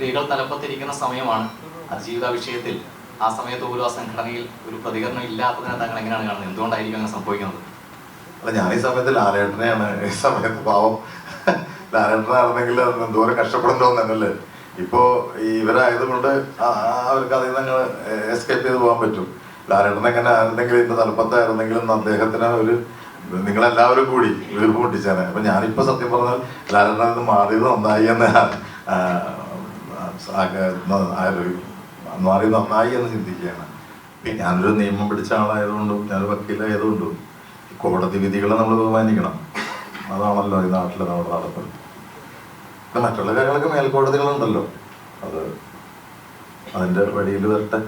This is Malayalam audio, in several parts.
സ്ത്രീകൾ തലപ്പത്തിരിക്കുന്ന സമയമാണ് അതിജീവിത വിഷയത്തിൽ ആ സമയത്ത് പോലും ആ സംഘടനയിൽ ഒരു പ്രതികരണം ഇല്ലാത്തതിനെ താങ്കൾ എങ്ങനെയാണ് കാണുന്നത്? എന്തുകൊണ്ടായിരിക്കും അങ്ങനെ സംഭവിക്കുന്നത്? അല്ല ഞാൻ ഈ സമയത്ത് ലാലേട്ടനെയാണ്. ഈ സമയത്ത് പാവം ലാലേട്ടനായിരുന്നെങ്കിൽ അത് എന്തോരം കഷ്ടപ്പെടുന്നോന്നല്ലേ ഇപ്പോ ഇപ്പോൾ ഇവരായതുകൊണ്ട് അവർക്ക് അതിൽ നിന്ന് എസ്കേപ്പ് ചെയ്ത് പോകാൻ പറ്റും. ലാലേട്ടൻ എങ്ങനെ ആയിരുന്നെങ്കിൽ ഇന്ന് തലപ്പത്തായിരുന്നെങ്കിലും അദ്ദേഹത്തിന് ഒരു നിങ്ങളെല്ലാവരും കൂടി വീർപ്പ് പൊട്ടിച്ചാണ് അപ്പൊ ഞാനിപ്പോ സത്യം പറഞ്ഞാൽ ലാലേട്ടൻ അത് മാറിയത് നന്നായി എന്ന് മാറിയത് നന്നായി എന്ന് ചിന്തിക്കുകയാണ്. പിന്നെ ഞാനൊരു നിയമം പിടിച്ച ആളായതുകൊണ്ടും ഞാനൊരു വക്കീലായതുകൊണ്ടും കോടതി വിധികളെ നമ്മൾ ബഹുമാനിക്കണം. അതാണല്ലോ ഈ നാട്ടിലെ നമ്മുടെ നടപ്പ് പിന്നെ മറ്റുള്ള കാര്യങ്ങളൊക്കെ മേൽക്കോടതികളുണ്ടല്ലോ. അത് അതിന്റെ വഴിയിൽ വരട്ടെ.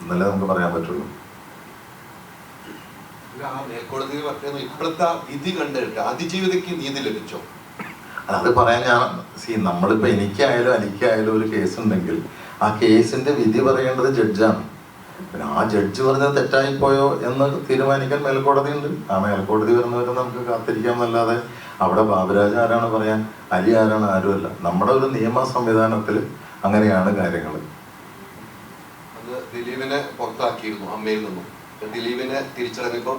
എന്നല്ലേ നമുക്ക് പറയാൻ പറ്റുള്ളൂ. മേൽക്കോടതിയിൽ ഇപ്പോഴത്തെ വിധി കണ്ടിട്ട് അതിജീവിതയ്ക്ക് നീതി ലഭിച്ചോ? അത് പറയാൻ ഞാൻ സി നമ്മളിപ്പോ എനിക്കായാലും എനിക്കായാലും ഒരു കേസ് ഉണ്ടെങ്കിൽ ആ കേസിന്റെ വിധി പറയേണ്ടത് ജഡ്ജാണ് പിന്നെ ആ ജഡ്ജ് പറഞ്ഞത് തെറ്റായി പോയോ എന്ന് തീരുമാനിക്കാൻ മേൽക്കോടതി ഉണ്ട് ആ മേൽക്കോടതി വരുന്നവരെ നമുക്ക് കാത്തിരിക്കാമെന്നല്ലാതെ അവിടെ ബാബുരാജ് ആരാണ് പറയാൻ? അലി ആരാണ്? ആരുമല്ല. നമ്മുടെ ഒരു നിയമ സംവിധാനത്തിൽ അങ്ങനെയാണ് കാര്യങ്ങൾ ദിലീപിനെ പുറത്താക്കിയിരുന്നു അമ്മയിൽ നിന്നും. ദിലീപിനെ തിരിച്ചടങ്ങിയപ്പോൾ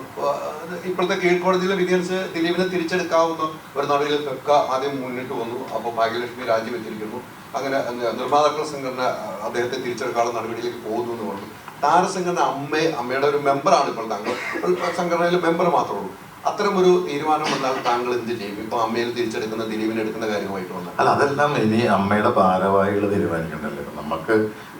ഇപ്പോഴത്തെ കീഴ്ക്കോടതിയിലെ വിധി അനുസരിച്ച് ദിലീപിനെ തിരിച്ചെടുക്കാവുന്ന ഒരു നടപടിയിൽ പെക്ക ആദ്യം മുന്നിട്ട് വന്നു. അപ്പോൾ ഭാഗ്യലക്ഷ്മി രാജിവെച്ചിരിക്കുന്നു. അങ്ങനെ നിർമ്മാതാക്കൾ സംഘടന അദ്ദേഹത്തെ തിരിച്ചെടുക്കാനുള്ള നടപടിയിലേക്ക് പോകുന്നു എന്ന് പറഞ്ഞു. താരസംഘടന അമ്മയെ അമ്മയുടെ ഒരു മെമ്പറാണ് ഇപ്പോൾ താങ്കൾ. സംഘടനയിലെ മെമ്പർ മാത്രമേ ഉള്ളൂ. അത്തരം ഒരു തീരുമാനം വന്നാൽ താങ്കൾ എന്ത് ചെയ്യും? ഇപ്പൊ അമ്മയിൽ തിരിച്ചെടുക്കുന്ന ദിലീപിനെ എടുക്കുന്ന കാര്യമായിട്ട് വന്നാൽ. അല്ല അതെല്ലാം ഇനി അമ്മയുടെ ഭാരവാഹികൾ തീരുമാനിക്കണ്ടല്ലോ. നമുക്ക്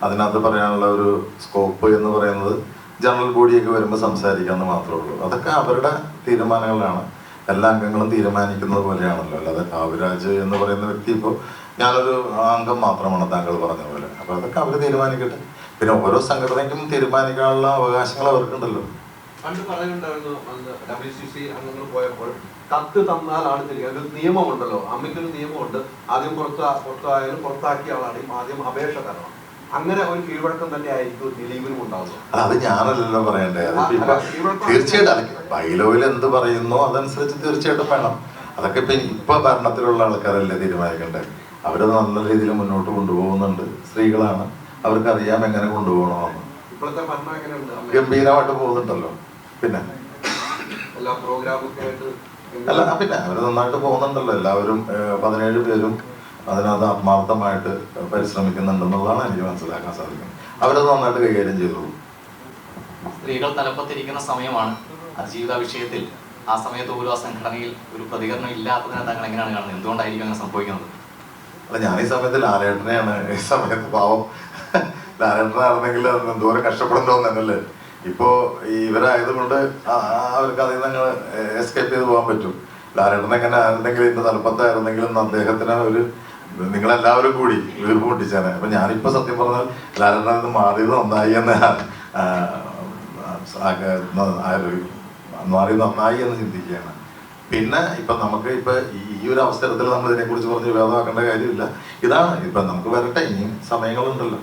അതിനകത്ത് പറയാനുള്ള ഒരു സ്കോപ്പ് എന്ന് പറയുന്നത് ജനറൽ ബോഡിയൊക്കെ വരുമ്പോൾ സംസാരിക്കാമെന്ന് മാത്രമേ ഉള്ളൂ. അതൊക്കെ അവരുടെ തീരുമാനങ്ങളാണ് എല്ലാ അംഗങ്ങളും തീരുമാനിക്കുന്നത് പോലെയാണല്ലോ. അല്ലാതെ കാവ്യരാജ് എന്ന് പറയുന്ന വ്യക്തി ഇപ്പോൾ ഞാനൊരു അംഗം മാത്രമാണ് താങ്കൾ പറഞ്ഞ പോലെ. അപ്പോൾ അതൊക്കെ അവർ തീരുമാനിക്കട്ടെ. പിന്നെ ഓരോ സംഘടനയ്ക്കും തീരുമാനിക്കാനുള്ള അവകാശങ്ങൾ അവർക്കുണ്ടല്ലോ. പണ്ട് പറയുന്നുണ്ടായിരുന്നു ഡബ്ല്യു അംഗങ്ങൾ പോയപ്പോൾ തിരികെ. ഒരു നിയമമുണ്ടല്ലോ. അമ്മയ്ക്കൊരു നിയമമുണ്ട്. ആദ്യം പുറത്ത് പുറത്തായാലും പുറത്താക്കിയ ആളാണെങ്കിൽ ആദ്യം അപേക്ഷ തരണം. അങ്ങനെ ഒരു കീഴ്വഴക്കം തന്നെ ആയിരിക്കും ദിലീപിനും ഉണ്ടാവുക. അത് ഞാനല്ലല്ലോ പറയണ്ടേ. അതിപ്പോ തീർച്ചയായിട്ടും ബൈലോയിൽ എന്ത് പറയുന്നോ അതനുസരിച്ച് തീർച്ചയായിട്ടും വേണം. അതൊക്കെ ഇപ്പൊ ഇപ്പൊ ഭരണത്തിലുള്ള ആൾക്കാരല്ലേ തീരുമാനിക്കണ്ടേ? അവരത് നല്ല രീതിയിൽ മുന്നോട്ട് കൊണ്ടുപോകുന്നുണ്ട്. സ്ത്രീകളാണ്. അവർക്ക് അറിയാം എങ്ങനെ കൊണ്ടുപോകണമെന്ന്. ഇപ്പോഴത്തെ ഭരണം എങ്ങനെയുണ്ട്? അമ്മ? ഗംഭീരമായിട്ട് പോകുന്നുണ്ടല്ലോ. പിന്നെ? എല്ലാ പ്രോഗ്രാമൊക്കെ ആയിട്ട് അല്ല പിന്നെ അവർ നന്നായിട്ട് പോകുന്നുണ്ടല്ലോ. എല്ലാവരും പതിനേഴ് പേരും അതിനകത്ത് ആത്മാർത്ഥമായിട്ട് പരിശ്രമിക്കുന്നുണ്ടെന്നുള്ളതാണ് എനിക്ക് മനസ്സിലാക്കാൻ സാധിക്കുന്നത്. അവരത് നന്നായിട്ട് കൈകാര്യം ചെയ്തോളൂ. സ്ത്രീകൾ തലപ്പത്തിരിക്കുന്ന സമയമാണ് അതിജീവിത വിഷയത്തിൽ ആ സമയത്ത് പോലും ആ സംഘടനയിൽ ഒരു പ്രതികരണം ഇല്ലാത്തതിനെ താങ്കൾ എങ്ങനെയാണ് കാണുന്നത്? എന്തുകൊണ്ടായിരിക്കും അങ്ങനെ സംഭവിക്കുന്നത്? അല്ല ഞാൻ ഈ സമയത്ത് ലാലേട്ടനെയാണ് ഈ സമയത്ത് പാവം ലാലേട്ടനായിരുന്നെങ്കിൽ എന്തോരം കഷ്ടപ്പെടുന്നോന്നല്ലേ ഇപ്പോ ഈ ഇവരായതുകൊണ്ട് ആ- ആ അവർക്ക് അതിൽ നിന്ന് എസ്കേപ്പ് ചെയ്ത് പോകാൻ പറ്റും. ലാലേട്ടൻ എങ്ങനെ ആയിരുന്നെങ്കിൽ ഇന്ന് തലപ്പത്തായിരുന്നെങ്കിലും അദ്ദേഹത്തിന് ഒരു നിങ്ങളെല്ലാവരും കൂടി വീർപ്പ് പൊട്ടിച്ചാണ് അപ്പൊ ഞാനിപ്പോ സത്യം പറഞ്ഞാൽ ലാലേട്ടനിൽ നിന്ന് മാറിയത് നന്നായി എന്ന് മാറി നന്നായി എന്ന് ചിന്തിക്കുകയാണ്. പിന്നെ ഇപ്പൊ നമുക്ക് ഇപ്പൊ ഈ- ഒരു അവസരത്തിൽ നമ്മൾ ഇതിനെ കുറിച്ച് പറഞ്ഞ് വിവാദമാക്കേണ്ട കാര്യമില്ല. ഇതാണ് ഇപ്പൊ നമുക്ക് വരട്ടെ ഇനിയും സമയങ്ങളുണ്ടല്ലോ.